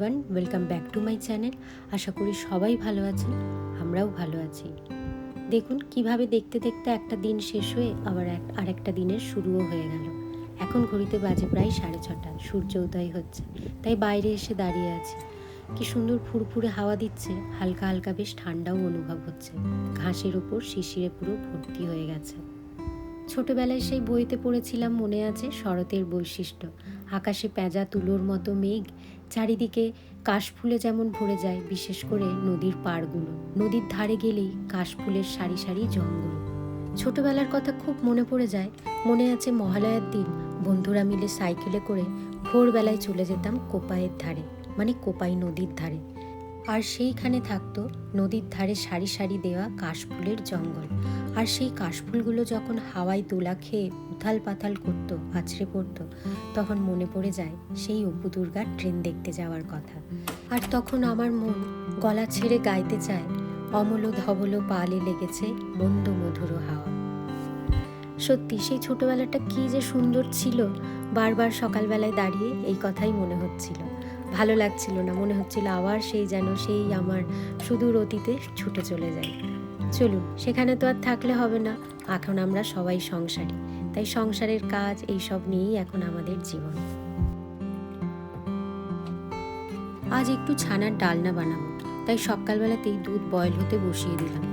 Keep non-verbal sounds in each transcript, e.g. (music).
Everyone welcome back to my channel আশা করি সবাই ভালো আছেন, আমরাও ভালো আছি। দেখুন, কীভাবে দেখতে দেখতে একটা দিন শেষ হয়ে আবার এক, আরেকটা দিনের শুরুও হয়ে গেল। এখন ঘড়িতে বাজে প্রায় সাড়ে ছটা, সূর্য উদয় হচ্ছে, তাই বাইরে এসে দাঁড়িয়ে আছি। কি সুন্দর ফুরফুরে হাওয়া দিচ্ছে, হালকা হালকা বেশ ঠান্ডাও অনুভব হচ্ছে। ঘাসের ওপর শিশিরে পুরো ভর্তি হয়ে গেছে। ছোটবেলায় সেই বইতে পড়েছিলাম, মনে আছে, শরতের বৈশিষ্ট্য। আকাশে পেঁজা, তুলোর মতো মেঘ চারিদিকে কাশফুলে যেমন ভরে যায়, বিশেষ করে নদীর পাড়গুলো। নদীর ধারে গেলেই কাশফুলের সারি সারি জঙ্গল। ছোটবেলার কথা খুব মনে পড়ে যায়। মনে আছে মহালয়ার দিন বন্ধুরা মিলে সাইকেলে করে ভোরবেলায় চলে যেতাম কোপাইয়ের ধারে মানে কোপাই নদীর ধারে। আর সেইখানে থাকতো নদীর ধারে সারি সারি দেওয়া কাশফুলের জঙ্গল। আর সেই কাশফুলগুলো যখন হাওয়ায় দোলা খেয়ে উথাল পাথাল করতো, আছড়ে পড়তো। তখন মনে পড়ে যায় সেই অপু দুর্গার ট্রেন দেখতে যাওয়ার কথা। আর তখন আমার মন গলা ছেড়ে গাইতে চায়, অমল ধবল পালে লেগেছে মন্দ মধুর হাওয়া। সত্যি, সেই ছোটবেলাটা কি যে সুন্দর ছিল, বারবার সকালবেলায় দাঁড়িয়ে এই কথাই মনে হচ্ছিল। ভালো লাগছিল না, মনে হচ্ছিল আবার সেই যেন সেই আমার সুদূর অতীতে ছুটে চলে যায়। চলুন, সেখানে তো আর থাকলে হবে না। এখন আমরা সবাই সংসারী। তাই সংসারের কাজ এইসব নিয়েই এখন আমাদের জীবন। আজ একটু ছানার ডালনা বানাবো। তাই সকালবেলাতেই দুধ বয়ল হতে বসিয়ে দিলাম।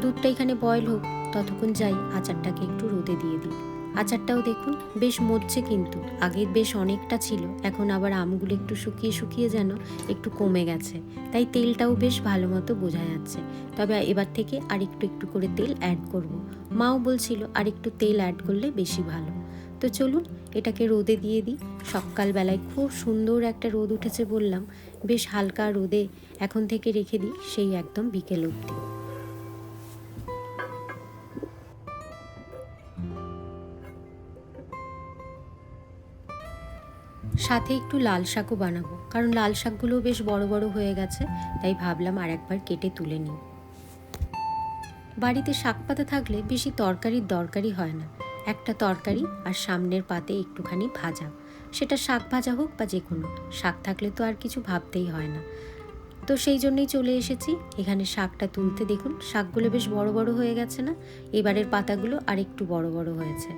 দুধটা এখানে বয়ল হোক, ততক্ষণ যাই আচারটাকে একটু রোদে দিয়ে দিই। আচারটাও দেখুন, বেশ মরছে কিন্তু। আগে বেশ অনেকটা ছিল, এখন আবার আমগুলো একটু শুকিয়ে শুকিয়ে যেন একটু কমে গেছে। তাই তেলটাও বেশ ভালো মতো বোঝা যাচ্ছে। তবে এবার থেকে আর একটু একটু করে তেল অ্যাড করব। মাও বলছিল আর একটু তেল অ্যাড করলে বেশি ভালো। তো চলুন, এটাকে রোদে দিয়ে দিই। সকালবেলায় খুব সুন্দর একটা রোদ উঠেছে বললাম। বেশ হালকা রোদে এখন থেকে রেখে দিই, সেই একদম বিকেল অবধি। সাথে একটু লাল শাকও বানাবো। কারণ লাল শাকগুলো বেশ বড় বড় হয়ে গেছে, তাই ভাবলাম আর একবার কেটে তুলে নিই। বাড়িতে শাক পাতা থাকলে বেশি তরকারির দরকারই হয় না। একটা তরকারি আর সামনের পাতে একটুখানি ভাজা। সেটা শাক ভাজা হোক বা যে কোনো শাক থাকলে তো আর কিছু ভাবতেই হয় না। তো সেই জন্যই চলে এসেছি। এখানে শাকটা তুলতে দেখুন, শাকগুলো বেশ বড় বড় হয়ে গেছে না? এবারের পাতাগুলো আর একটু বড় বড় হয়েছে।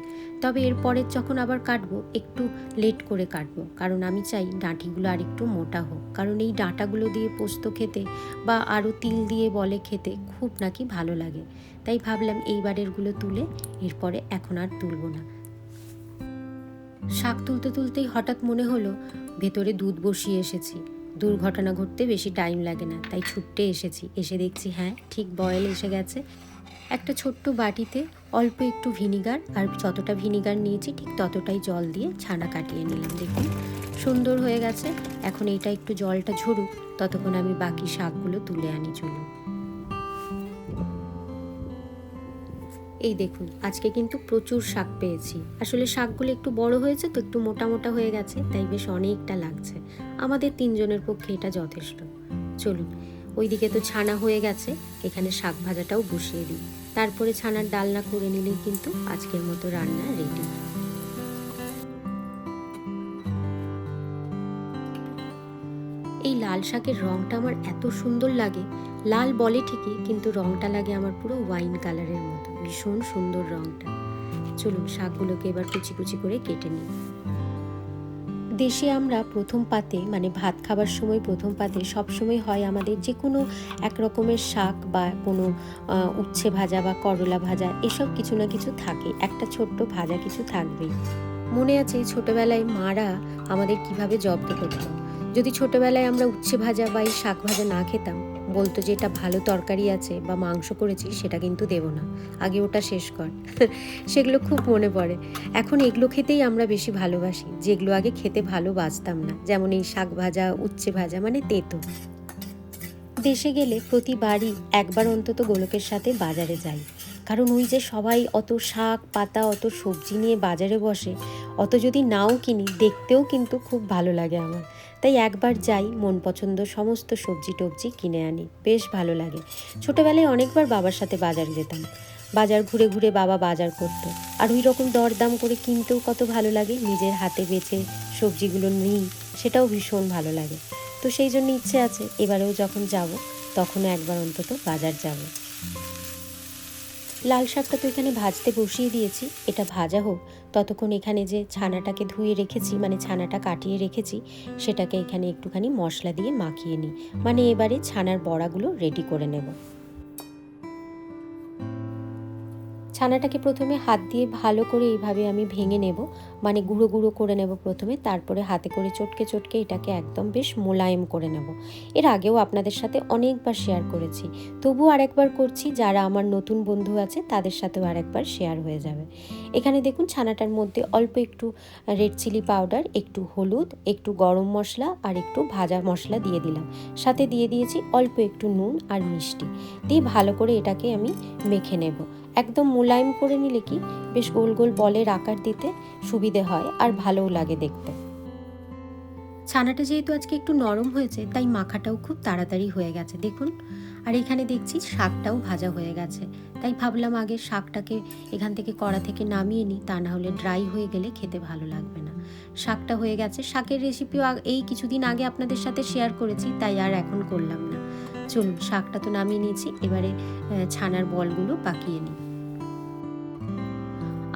তবে এরপরের যখন আবার কাটবো, একটু লেট করে কাটবো। কারণ আমি চাই ডাঁটিগুলো আর একটু মোটা হোক। কারণ এই ডাঁটাগুলো দিয়ে পোস্ত খেতে বা আরও তিল দিয়ে বলে খেতে খুব নাকি ভালো লাগে। তাই ভাবলাম এইবারেরগুলো তুলে এরপরে এখন আর তুলবো না। শাক তুলতে তুলতেই হঠাৎ মনে হলো, ভেতরে দুধ বসিয়ে এসেছি। দুর্ঘটনা ঘটতে বেশি টাইম লাগে না, তাই ছুটতে এসেছি। এসে দেখছি হ্যাঁ ঠিক বয়েল এসে গেছে। একটা ছোট্ট বাটিতে অল্প একটু ভিনিগার আর যতটা ভিনিগার নিয়েছি, ঠিক ততটাই জল দিয়ে ছানা কাটিয়ে নিলাম, দেখুন। সুন্দর হয়ে গেছে। এখন এটা একটু জলটা ঝরুক, ততক্ষণ আমি বাকি শাকগুলো তুলে আনি, চলুন। এই দেখুন, আজকে কিন্তু প্রচুর শাক পেয়েছি। আসলে শাকগুলো একটু বড় হয়েছে তো একটু মোটা মোটা হয়ে গেছে, তাই বেশ অনেকটা লাগছে। আমাদের তিনজনের পক্ষে এটা যথেষ্ট। চলুন, ওইদিকে তো ছানা হয়ে গেছে, এখানে শাক ভাজাটাও বসিয়ে দিই। তারপরে ছানার ডালনা করে নিলেই কিন্তু আজকের মতো রান্না রেডি এই লাল শাকের রংটা আমার এত সুন্দর লাগে। লাল বলে ঠিকই, কিন্তু রংটা লাগে আমার পুরো ওয়াইন কালারের মতো ভীষণ সুন্দর রংটা। চলুন, শাকগুলোকে এবার কুচি কুচি করে কেটে নিই। দেশে আমরা প্রথম পাতে মানে ভাত খাবার সময় প্রথম পাতে সবসময় হয় আমাদের যে কোনো এক রকমের শাক বা কোনো উচ্ছে ভাজা বা করলা ভাজা, এসব কিছু না কিছু থাকে। একটা ছোট্ট ভাজা কিছু থাকবেই। মনে আছে ছোটবেলায় মারা আমাদের কীভাবে জব্দ করতো? যদি ছোটবেলায় আমরা উচ্ছে ভাজা বা এই শাক ভাজা না খেতাম বলতো যে এটা ভালো তরকারি আছে বা মাংস করেছি সেটা কিন্তু দেবো না। আগে ওটা শেষ কর। (laughs) সেগুলো খুব মনে পড়ে। এখন এগুলো খেতেই আমরা বেশি ভালোবাসি। যেগুলো আগে খেতে ভালোবাসতাম না, যেমন এই শাক ভাজা, উচ্ছে ভাজা মানে তেতো। দেশে গেলে প্রতিবারই একবার অন্তত গোলকের সাথে বাজারে যাই। কারণ ওই যে সবাই অত শাক, পাতা, অত সবজি নিয়ে বাজারে বসে, অত যদি নাও কিনি, দেখতেও কিন্তু খুব ভালো লাগে আমার। তাই একবার যাই, মন পছন্দ সমস্ত সবজি টবজি কিনে আনি। বেশ ভালো লাগে। ছোটোবেলায় অনেকবার বাবার সাথে বাজার যেতাম। বাজার ঘুরে ঘুরে বাবা বাজার করতো। আর ওই রকম দরদাম করে কিনতেও কত ভালো লাগে, নিজের হাতে বেছে সবজিগুলো নিই, সেটাও ভীষণ ভালো লাগে। তো সেই জন্য ইচ্ছে আছে, এবারেও যখন যাব, তখনও একবার অন্তত বাজার যাব। লাল শাকটা তো এখানে ভাজতে বসিয়ে দিয়েছি। এটা ভাজা হোক। ততক্ষণ এখানে যে ছানাটাকে ধুয়ে রেখেছি মানে ছানাটা কাটিয়ে রেখেছি, সেটাকে এখানে একটুখানি মশলা দিয়ে মাখিয়ে নিই। মানে এবারে ছানার বড়াগুলো রেডি করে নেব। ছানাটাকে প্রথমে হাত দিয়ে ভালো করে এইভাবে আমি ভেঙে নেব মানে গুঁড়ো গুঁড়ো করে নেব প্রথমে, তারপরে হাতে করে চটকে চটকে এটাকে একদম বেশ মোলায়েম করে নেব। এর আগেও আপনাদের সাথে অনেকবার শেয়ার করেছি। তবু আরেকবার করছি, যারা আমার নতুন বন্ধু আছে, তাদের সাথেও আরেকবার শেয়ার হয়ে যাবে। এখানে দেখুন ছানাটার মধ্যে অল্প একটু রেড চিলি পাউডার, একটু হলুদ, একটু গরম মশলা আর একটু ভাজা মশলা দিয়ে দিলাম। সাথে দিয়ে দিয়েছি অল্প একটু নুন আর মিষ্টি। দিয়ে ভালো করে এটাকে আমি মেখে নেব। একদম মোলায়েম করে নিলে কি বেশ গোল গোল বলের আকার দিতে সুবিধে হয় আর ভালোও লাগে দেখতে। ছানাটা যেহেতু আজকে একটু নরম হয়েছে, তাই মাখাটাও খুব তাড়াতাড়ি হয়ে গেছে। দেখুন, আর এখানে দেখছি শাকটাও ভাজা হয়ে গেছে। তাই ভাবলাম আগে শাকটাকে এখান থেকে কড়া থেকে নামিয়ে নিই, তা না হলে ড্রাই হয়ে গেলে খেতে ভালো লাগবে না। শাকটা হয়ে গেছে। শাকের রেসিপিও এই কিছুদিন আগে আপনাদের সাথে শেয়ার করেছি, তাই আর এখন করলাম না। চলুন, শাকটা তো নামিয়ে নিয়েছি, এবারে ছানার বলগুলো পাকিয়ে নিই।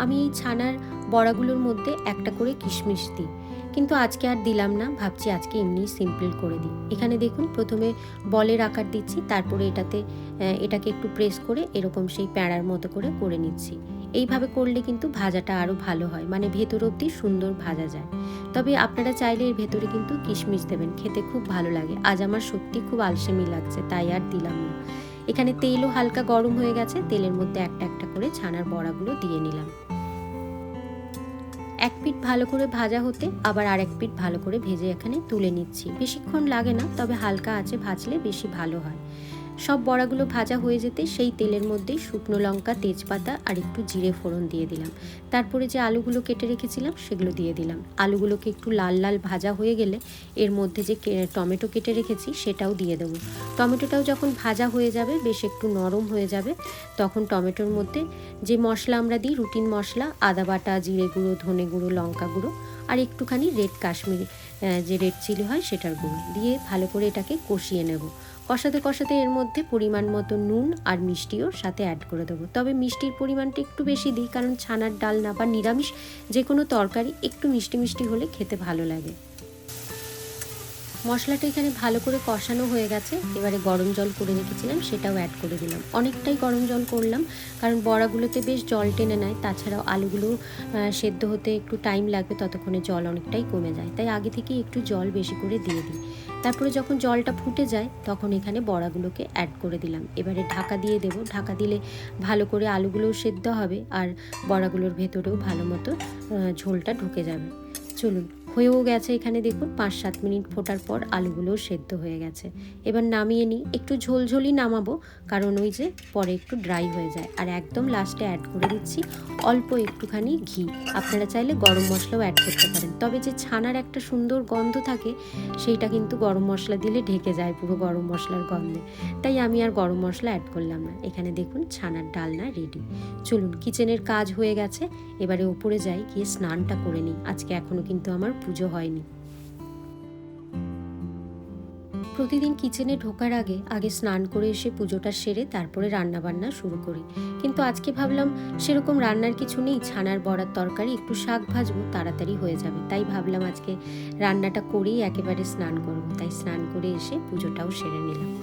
আমি এই ছানার বড়াগুলোর মধ্যে একটা করে কিশমিশ দিই। কিন্তু আজকে আর দিলাম না, ভাবছি আজকে এমনি সিম্পল করে দিই। এখানে দেখুন, প্রথমে বলের আকার দিচ্ছি, তারপরে এটাতে এটাকে একটু প্রেস করে এরকম সেই প্যাঁড়ার মতো করে করে নিচ্ছি। এইভাবে করলে কিন্তু ভাজাটা আরও ভালো হয় মানে ভেতর অবধি সুন্দর ভাজা যায়। তবে আপনারা চাইলে এর ভেতরে কিন্তু কিশমিশ দেবেন, খেতে খুব ভালো লাগে। আজ আমার সত্যি খুব আলসেমি লাগছে, তাই আর দিলাম না। এখানে তেলও হালকা গরম হয়ে গেছে, তেলের মধ্যে একটা একটা করে ছানার বড়াগুলো দিয়ে নিলাম। এক পিঠ ভালো করে ভাজা হতে আবার আর এক পিঠ ভালো করে ভেজে এখানে তুলে নিচ্ছি। বেশিক্ষণ লাগে না, তবে হালকা আছে ভাজলে বেশি ভালো হয়। সব বড়াগুলো ভাজা হয়ে যেতে সেই তেলের মধ্যেই শুকনো লঙ্কা, তেজপাতা আর একটু জিরে ফোড়ন দিয়ে দিলাম। তারপরে যে আলুগুলো কেটে রেখেছিলাম সেগুলো দিয়ে দিলাম। আলুগুলোকে একটু লাল লাল ভাজা হয়ে গেলে এর মধ্যে যে টমেটো কেটে রেখেছি সেটাও দিয়ে দেবো। টমেটোটাও যখন ভাজা হয়ে যাবে, বেশ একটু নরম হয়ে যাবে, তখন টমেটোর মধ্যে যে মশলা আমরা দিই, রুটিন মশলা, আদা বাটা, জিরে গুঁড়ো, ধনে গুঁড়ো, লঙ্কা গুঁড়ো আর একটুখানি রেড কাশ্মীর যে রেড চিলি হয় সেটার গুঁড়ো দিয়ে ভালো করে এটাকে কষিয়ে নেব। কষাতে কষাতে এর মধ্যে পরিমাণ মতো নুন আর মিষ্টিও সাথে অ্যাড করে দেবো। তবে মিষ্টির পরিমাণটা একটু বেশি দিই, কারণ ছানার ডাল না বা নিরামিষ যে কোনো তরকারি একটু মিষ্টি মিষ্টি হলে খেতে ভালো লাগে। মশলাটা এখানে ভালো করে কষানো হয়ে গেছে। এবারে গরম জল করে রেখেছিলাম, সেটাও অ্যাড করে দিলাম। অনেকটাই গরম জল করলাম, কারণ বড়াগুলোতে বেশ জল টেনে নেয়, তাছাড়াও আলুগুলো সেদ্ধ হতে একটু টাইম লাগবে, ততক্ষণে জল অনেকটাই কমে যায়। তাই আগে থেকেই একটু জল বেশি করে দিয়ে দিই। তারপরে যখন জলটা ফুটে যায়, তখন এখানে বড়াগুলোকে অ্যাড করে দিলাম। এবারে ঢাকা দিয়ে দেব। ঢাকা দিলে ভালো করে আলুগুলোও সেদ্ধ হবে, আর বড়াগুলোর ভেতরেও ভালো মতো ঝোলটা ঢুকে যাবে। চলুন। হয়েও গেছে এখানে দেখুন, পাঁচ সাত মিনিট ফোটার পর আলুগুলোও সেদ্ধ হয়ে গেছে। এবার নামিয়ে নিই, একটু ঝোলঝোলই নামাবো, কারণ ওই যে পরে একটু ড্রাই হয়ে যায়। আর একদম লাস্টে অ্যাড করে দিচ্ছি অল্প একটুখানি ঘি। আপনারা চাইলে গরম মশলাও অ্যাড করতে পারেন। তবে যে ছানার একটা সুন্দর গন্ধ থাকে, সেইটা কিন্তু গরম মশলা দিলে ঢেকে যায় পুরো গরম মশলার গন্ধে। তাই আমি আর গরম মশলা অ্যাড করলাম না। এখানে দেখুন, ছানার ডালনা রেডি চলুন কিচেনের কাজ হয়ে গেছে। এবারে ওপরে যাই, গিয়ে স্নানটা করে নিই। আজকে এখনও কিন্তু আমার পুজো হয়নি। প্রতিদিন কিচেনে ঢোকার আগে আগে স্নান করে এসে পুজোটা সেরে তারপরে রান্নাবান্না শুরু করি। কিন্তু আজকে ভাবলাম, সেরকম রান্নার কিছু নেই, ছানার বড়ার তরকারি, একটু শাক ভাজবো, তাড়াতাড়ি হয়ে যাবে। তাই ভাবলাম আজকে রান্নাটা করেই একেবারে স্নান করব। তাই স্নান করে এসে পুজোটাও সেরে নিলাম।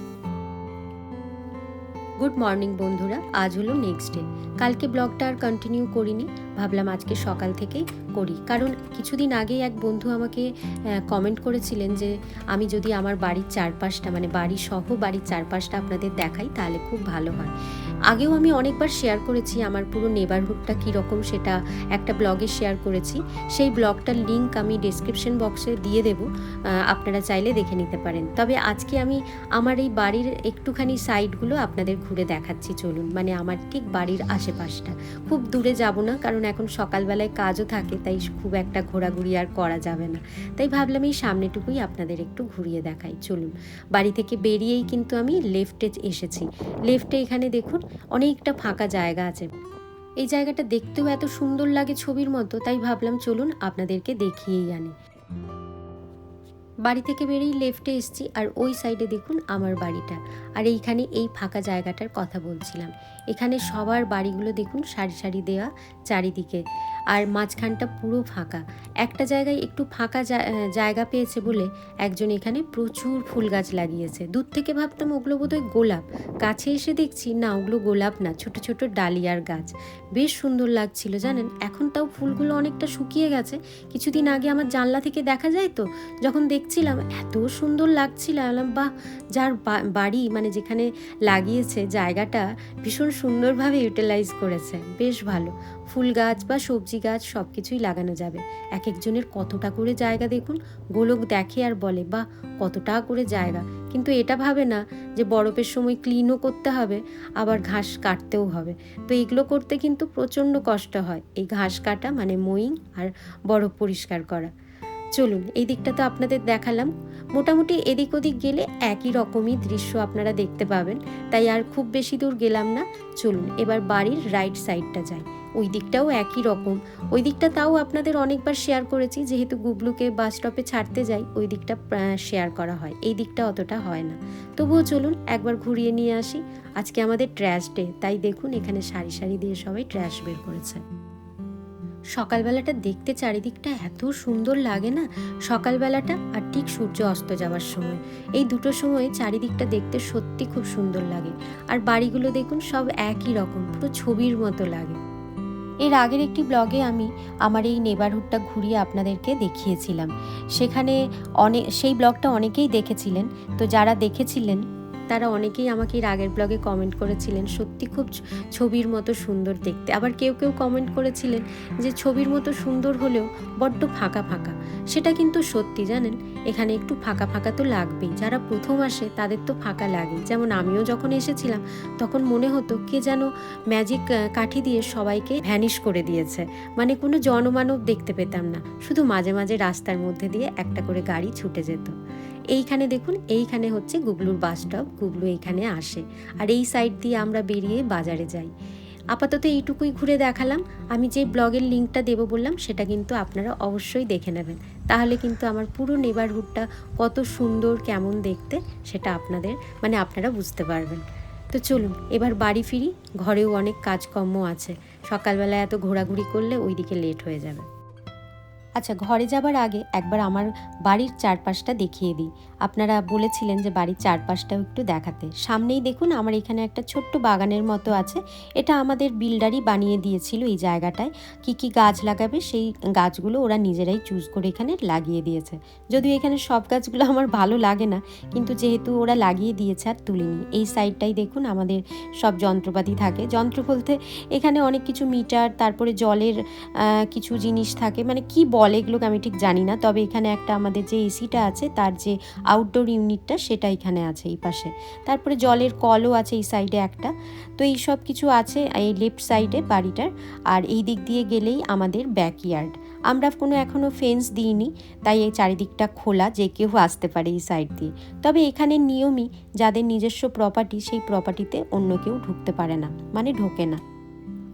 গুড মর্নিং বন্ধুরা, আজ হলো নেক্সট ডে। কালকে ব্লগটা আর কন্টিনিউ করিনি। ভাবলাম আজকে সকাল থেকেই করি। কারণ কিছুদিন আগেই এক বন্ধু আমাকে কমেন্ট করেছিলেন যে, আমি যদি আমার বাড়ির চারপাশটা মানে বাড়ি সহ বাড়ির চারপাশটা আপনাদের দেখাই, তাহলে খুব ভালো হয়। আগেও আমি অনেকবার শেয়ার করেছি আমার পুরো নেবারহুডটা কীরকম সেটা একটা ব্লগে শেয়ার করেছি। সেই ব্লগটার লিঙ্ক আমি ডিসক্রিপশন বক্সে দিয়ে দেব আপনারা চাইলে দেখে নিতে পারেন। তবে আজকে আমি আমার এই বাড়ির একটুখানি সাইডগুলো আপনাদের ঘুরে দেখাচ্ছি, চলুন। মানে আমার ঠিক বাড়ির আশেপাশটা। খুব দূরে যাব না, কারণ এখন সকালবেলায় কাজও থাকে, তাই খুব একটা ঘোরাঘুরি আর করা যাবে না। তাই ভাবলাম এই সামনেটুকুই আপনাদের একটু ঘুরিয়ে দেখাই। চলুন, বাড়ি থেকে বেরিয়েই কিন্তু আমি লেফটে এসেছি। লেফটে এখানে দেখুন, অনেকটা ফাঁকা জায়গা আছে। এই জায়গাটা দেখতেও এত সুন্দর লাগে ছবির মতো, তাই ভাবলাম চলুন আপনাদেরকে দেখিয়েই আনি। বাড়ি থেকে বেরিয়ে লেফটে এসছি, আর ওই সাইডে দেখুন আমার বাড়িটা। আর এইখানে এই ফাঁকা জায়গাটার কথা বলছিলাম। এখানে সবার বাড়িগুলো দেখুন সারি সারি দেওয়া চারিদিকে। আর মাঝখানটা পুরো ফাঁকা। একটা জায়গায় একটু ফাঁকা জায়গা পেয়েছে বলে একজন এখানে প্রচুর ফুল গাছ লাগিয়েছে। দূর থেকে ভাবতাম ওগুলো বোধহয় গোলাপ। কাছে এসে দেখছি, না, ওগুলো গোলাপ না, ছোট ছোট ডালিয়ার গাছ। বেশ সুন্দর লাগছিল, জানেন? এখন তাও ফুলগুলো অনেকটা শুকিয়ে গেছে। কিছুদিন আগে আমার জানলা থেকে দেখা যায় তো, যখন দেখছিলাম এত সুন্দর লাগছিল বললাম, বাহ, যার বা- বাড়ি মানে যেখানে লাগিয়েছে জায়গাটা, ভীষণ সুন্দরভাবে ইউটিলাইজ করেছে। বেশ ভালো। ফুল গাছ বা সবজি গাছ সব কিছুই লাগানো যাবে। এক একজনের কতটা করে জায়গা দেখুন, গোলক দেখে আর বলে বা কতটা করে জায়গা। কিন্তু এটা ভাবে না যে বরফের সময় ক্লিনও করতে হবে, আবার ঘাস কাটতেও হবে। তো এগুলো করতে কিন্তু প্রচণ্ড কষ্ট হয়। এই ঘাস কাটা মানে মইং আর বরফ পরিষ্কার করা। চলুন, এই দিকটা তো আপনাদের দেখালাম। মোটামুটি এদিক ওদিক গেলে একই রকমই দৃশ্য আপনারা দেখতে পাবেন। তাই আর খুব বেশি দূর গেলাম না। চলুন, এবার বাড়ির রাইট সাইডটা যাই। ওই দিকটাও একই রকম। ওই দিকটা তাও আপনাদের অনেকবার শেয়ার করেছি। যেহেতু গুবলুকে বাস স্টপে ছাড়তে যাই, ওই দিকটা শেয়ার করা হয়। এই দিকটা অতটা হয় না। তবুও চলুন, একবার ঘুরিয়ে নিয়ে আসি। আজকে আমাদের ট্র্যাশ ডে তাই দেখুন এখানে সারি সারি দিয়ে সবাই ট্র্যাশ বের করেছে। সকালবেলাটা দেখতে চারিদিকটা এত সুন্দর লাগে না? সকালবেলাটা আর ঠিক সূর্য অস্ত যাওয়ার সময়। এই দুটো সময় চারিদিকটা দেখতে সত্যি খুব সুন্দর লাগে। আর বাড়িগুলো দেখুন সব একই রকম, পুরো ছবির মতো লাগে। এর আগের একটি ব্লগে আমি আমার এই নেবারহুডটা ঘুরিয়ে আপনাদেরকে দেখিয়েছিলাম। সেখানে অনেক সেই ব্লগটা অনেকেই দেখেছিলেন। তো যারা দেখেছিলেন তারা অনেকেই আমাকে এর আগের ব্লগে কমেন্ট করেছিলেন, সত্যি খুব ছবির মতো সুন্দর দেখতে। আবার কেউ কেউ কমেন্ট করেছিলেন যে ছবির মতো সুন্দর হলেও বড্ড ফাঁকা ফাঁকা। সেটা কিন্তু সত্যি, জানেন? এখানে একটু ফাঁকা ফাঁকা তো লাগবেই। যারা প্রথম আসে তাদের তো ফাঁকা লাগেই। যেমন আমিও যখন এসেছিলাম, তখন মনে হতো কে যেন ম্যাজিক কাঠি দিয়ে সবাইকে ভ্যানিশ করে দিয়েছে। মানে কোনো জনমানব দেখতে পেতাম না। শুধু মাঝে মাঝে রাস্তার মধ্যে দিয়ে একটা করে গাড়ি ছুটে যেত। এইখানে দেখুন, এইখানে হচ্ছে গুগলুর বাস স্টপ, গুগলু এইখানে আসে। আর এই সাইড দিয়ে আমরা বেরিয়ে বাজারে যাই। আপাতত এইটুকুই ঘুরে দেখালাম। আমি যে ব্লগের লিঙ্কটা দেবো বললাম, সেটা কিন্তু আপনারা অবশ্যই দেখে নেবেন। তাহলে কিন্তু আমার পুরো নেবারহুডটা কত সুন্দর, কেমন দেখতে, সেটা আপনাদের মানে আপনারা বুঝতে পারবেন। তো চলুন, এবার বাড়ি ফিরি। ঘরেও অনেক কাজকর্ম আছে। সকালবেলা এত ঘোরাঘুরি করলে ওইদিকে লেট হয়ে যাবে। আচ্ছা ঘরে যাবার আগে একবার আমার বাড়ির চারপাশটা দেখিয়ে দিই। আপনারা বলেছিলেন যে বাড়ির চারপাশটাও একটু দেখাতে। সামনেই দেখুন আমার এখানে একটা ছোট্ট বাগানের মতো আছে। এটা আমাদের বিল্ডারই বানিয়ে দিয়েছিল এই জায়গাটায়। কি কি গাছ লাগাবে সেই গাছগুলো ওরা নিজেরাই চুজ করে এখানে লাগিয়ে দিয়েছে। যদিও এখানে সব গাছগুলো আমার ভালো লাগে না, কিন্তু যেহেতু ওরা লাগিয়ে দিয়েছে আর তুলিনি, এই সাইডটাই দেখুন আমাদের সব যন্ত্রপাতি থাকে। যন্ত্র বলতে এখানে অনেক কিছু মিটার, তারপরে জলের কিছু জিনিস থাকে। মানে কি বলে এগুলোকে আমি ঠিক জানি না, তবে এখানে একটা আমাদের যে এসিটা আছে, তার যে আউটডোর ইউনিটটা সেটা এখানে আছে এই পাশে। তারপরে জলের কলও আছে এই সাইডে একটা। তো এই সব কিছু আছে এই লেফট সাইডে বাড়িটার। আর এই দিক দিয়ে গেলেই আমাদের ব্যাকইয়ার্ড আমরা কোনো এখনও ফেন্স দিইনি, তাই এই চারিদিকটা খোলা, যে কেউ আসতে পারে এই সাইড দিয়ে। তবে এখানে নিয়মই, যাদের নিজস্ব প্রপার্টি সেই প্রপার্টিতে অন্য কেউ ঢুকতে পারে না মানে ঢোকে না।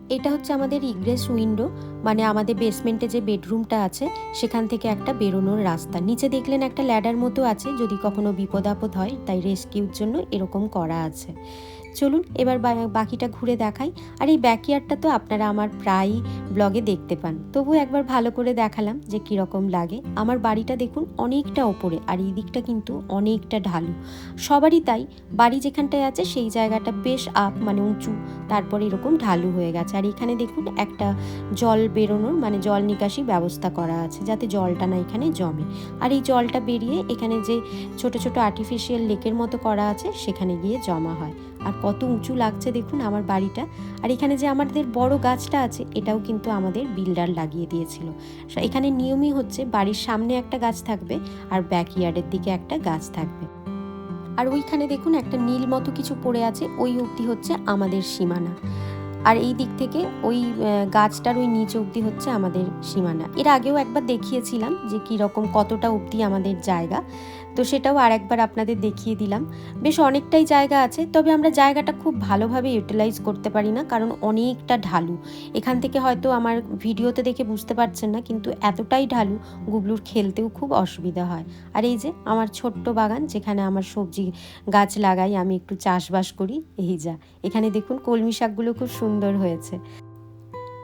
এটা হচ্ছে আমাদের ইগ্রেস উইন্ডো মানে আমাদের বেসমেন্টে যে বেডরুমটা আছে, সেখান থেকে একটা বেরোনোর রাস্তা। নিচে দেখলেন একটা ল্যাডার মতো আছে, যদি কখনো বিপদ আপদ হয়, তাই রেস্কিউর জন্য এরকম করা আছে। চলুন এবার বাকিটা ঘুরে দেখাই। আর এই ব্যাকইয়ার্ডটা তো আপনারা আমার প্রায়ই ব্লগে দেখতে পান। তবু একবার ভালো করে দেখালাম যে কীরকম লাগে। আমার বাড়িটা দেখুন অনেকটা ওপরে আর এই দিকটা কিন্তু অনেকটা ঢালু। সবারই তাই। বাড়ি যেখানটায় আছে সেই জায়গাটা বেশ আপ মানে উঁচু। তারপরে এরকম ঢালু হয়ে গেছে। আর এখানে দেখুন একটা জল বেরোনোর মানে জল নিকাশি ব্যবস্থা করা আছে যাতে জলটা না এখানে জমে। আর এই জলটা বেরিয়ে এখানে যে ছোট ছোট আর্টিফিশিয়াল লেকের মতো করা আছে সেখানে গিয়ে জমা হয়। আর কত উঁচু লাগছে দেখুন আমার বাড়িটা। আর এখানে যে আমাদের বড় গাছটা আছে, এটাও কিন্তু আমাদের বিল্ডার লাগিয়ে দিয়েছিল। এখানে নিয়মই হচ্ছে বাড়ির সামনে একটা গাছ থাকবে আর ব্যাকইয়ার্ডের দিকে একটা গাছ থাকবে। আর ওইখানে দেখুন একটা নীল মতো কিছু পড়ে আছে, ওই অবধি হচ্ছে আমাদের সীমানা। আর এই দিক থেকে ওই গাছটার ওই নিচ অবধি হচ্ছে আমাদের সীমানা। এর আগেও একবার দেখিয়েছিলাম যে কী রকম কতটা অবধি আমাদের জায়গা। তো সেটাও আরেকবার আপনাদের দেখিয়ে দিলাম। বেশ অনেকটাই জায়গা আছে, তবে আমরা জায়গাটা খুব ভালোভাবে ইউটিলাইজ করতে পারি না, কারণ অনেকটা ঢালু। এখান থেকে হয়তো আমার ভিডিওতে দেখে বুঝতে পারছেন না, কিন্তু এতটাই ঢালু, গুবলুর খেলতেও খুব অসুবিধা হয়। আর এই যে আমার ছোট্ট বাগান, যেখানে আমার সবজি গাছ লাগাই, আমি একটু চাষবাস করি, এই যা। এখানে দেখুন কলমি শাকগুলো খুব সুন্দর হয়েছে।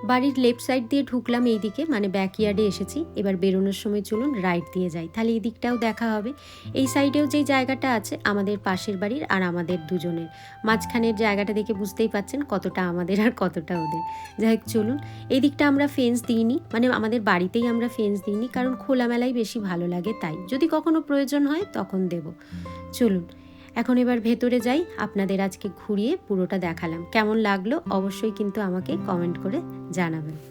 বাড়ির লেফট সাইড দিয়ে ঢুকলাম এই দিকে মানে ব্যাকইয়ার্ডে এসেছি। এবার বেরোনোর সময় চলুন রাইট দিয়ে যাই, তাহলে এই দিকটাও দেখা হবে। এই সাইডেও যেই জায়গাটা আছে, আমাদের পাশের বাড়ির আর আমাদের দুজনের। মাঝখানের জায়গাটা দেখে বুঝতেই পাচ্ছেন কতটা আমাদের আর কতটা ওদের। যাই হোক, চলুন। এই দিকটা আমরা ফেন্স দিইনি মানে আমাদের বাড়িতেই আমরা ফেন্স দিইনি কারণ খোলামেলাই বেশি ভালো লাগে তাই। যদি কখনো প্রয়োজন হয় তখন দেব। চলুন। এখন এবার ভেতরে যাই, আপনাদের আজকে ঘুরিয়ে পুরোটা দেখালাম। কেমন লাগল অবশ্যই কিন্তু আমাকে কমেন্ট করে জানাবেন।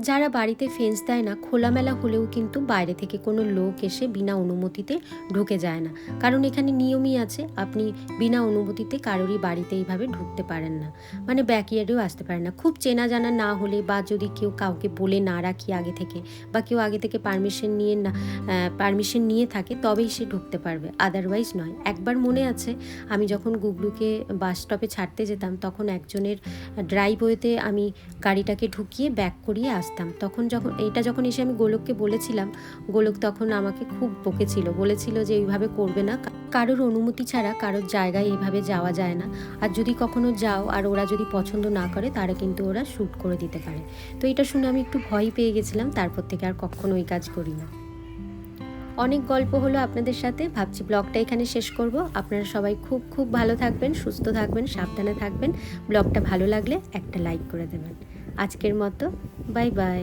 যারা বাড়িতে ফেন্স দেয় না, খোলামেলা হলেও কিন্তু বাইরে থেকে কোনো লোক এসে বিনা অনুমতিতে ঢুকে যায় না। কারণ এখানে নিয়মই আছে, আপনি বিনা অনুমতিতে কারোরই বাড়িতে এইভাবে ঢুকতে পারেন না। মানে ব্যাকইয়ার্ডেও আসতে পারেন না। খুব চেনা জানা না হলে বা যদি কেউ কাউকে বলে না রাখি আগে থেকে বা কেউ আগে থেকে পারমিশন নিয়ে না পারমিশন নিয়ে থাকে, তবেই সে ঢুকতে পারবে। আদারওয়াইজ নয়। একবার মনে আছে, আমি যখন গুগলুকে বাস স্টপে ছাড়তে যেতাম, তখন একজনের ড্রাইভওয়েতে আমি গাড়িটাকে ঢুকিয়ে ব্যাক করিয়ে আসতাম। তখন যখন, এইটা যখন এসে আমি গোলককে বলেছিলাম, গোলক তখন আমাকে খুব বকেছিল। বলেছিল যে এইভাবে করবে না। কারোর অনুমতি ছাড়া কারোর জায়গায় এভাবে যাওয়া যায় না। আর যদি কখনো যাও আর ওরা যদি পছন্দ না করে, তারা কিন্তু ওরা শ্যুট করে দিতে পারে। তো এটা শুনে আমি একটু ভয় পেয়ে গেছিলাম। তারপর থেকে আর কখনো ওই কাজ করি না অনেক গল্প হলো আপনাদের সাথে। ভাবছি ব্লগটা এখানে শেষ করব। আপনারা সবাই খুব খুব ভালো থাকবেন, সুস্থ থাকবেন, সাবধানে থাকবেন। ব্লগটা ভালো লাগলে একটা লাইক করে দেবেন। আজকের মতো বাই বাই।